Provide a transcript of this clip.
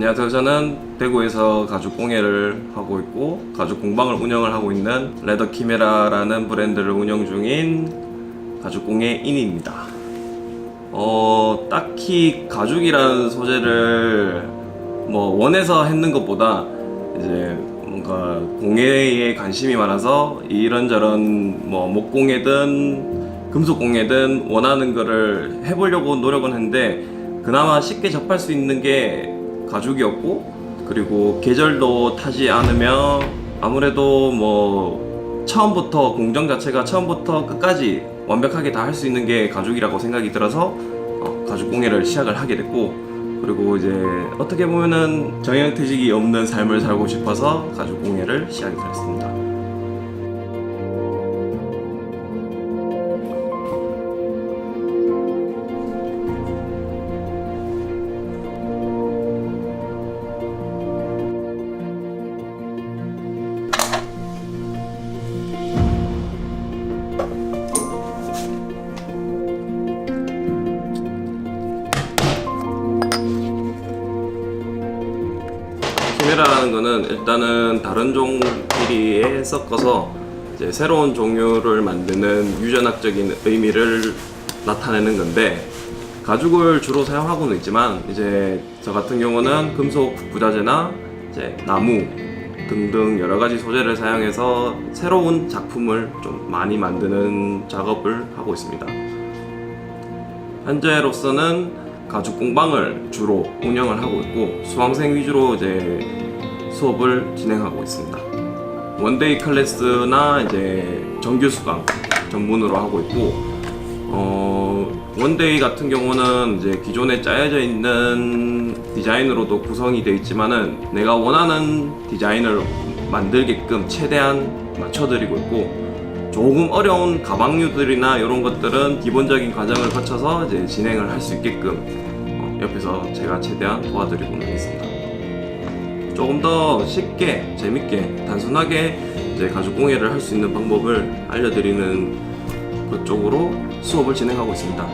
안녕하세요. 저는 대구에서 가죽 공예를 하고 있고 가죽 공방을 운영을 하고 있는 레더 키메라라는 브랜드를 운영 중인 가죽 공예인입니다. 어, 딱히 가죽이라는 소재를 뭐 원해서 했는 것보다 이제 뭔가 공예에 관심이 많아서 이런저런 뭐 목공예든 금속 공예든 원하는 거를 해보려고 노력은 했는데 그나마 쉽게 접할 수 있는 게 가죽이었고 그리고 계절도 타지 않으며 아무래도 뭐 처음부터 공정 자체가 처음부터 끝까지 완벽하게 다 할 수 있는 게 가죽이라고 생각이 들어서 어, 가죽 공예를 시작을 하게 됐고 그리고 이제 어떻게 보면은 정형퇴직이 없는 삶을 살고 싶어서 가죽 공예를 시작이 됐습니다. 키메라라는 거는 일단은 다른 종 길이에 섞어서 이제 새로운 종류를 만드는 유전학적인 의미를 나타내는 건데 가죽을 주로 사용하고는 있지만 이제 저 같은 경우는 금속 부자재나 이제 나무 등등 여러 가지 소재를 사용해서 새로운 작품을 좀 많이 만드는 작업을 하고 있습니다. 현재로서는 가죽 공방을 주로 운영을 하고 있고 수강생 위주로 이제 수업을 진행하고 있습니다. 원데이 클래스나 이제 정규 수강 전문으로 하고 있고 어, 원데이 같은 경우는 이제 기존에 짜여져 있는 디자인으로도 구성이 되어 있지만은 내가 원하는 디자인을 만들게끔 최대한 맞춰드리고 있고 조금 어려운 가방류들이나 이런 것들은 기본적인 과정을 거쳐서 이제 진행을 할 수 있게끔 어, 옆에서 제가 최대한 도와드리고는 있습니다. 조금 더 쉽게 재밌게 단순하게 이제 가죽 공예를 할 수 있는 방법을 알려드리는 그쪽으로 수업을 진행하고 있습니다.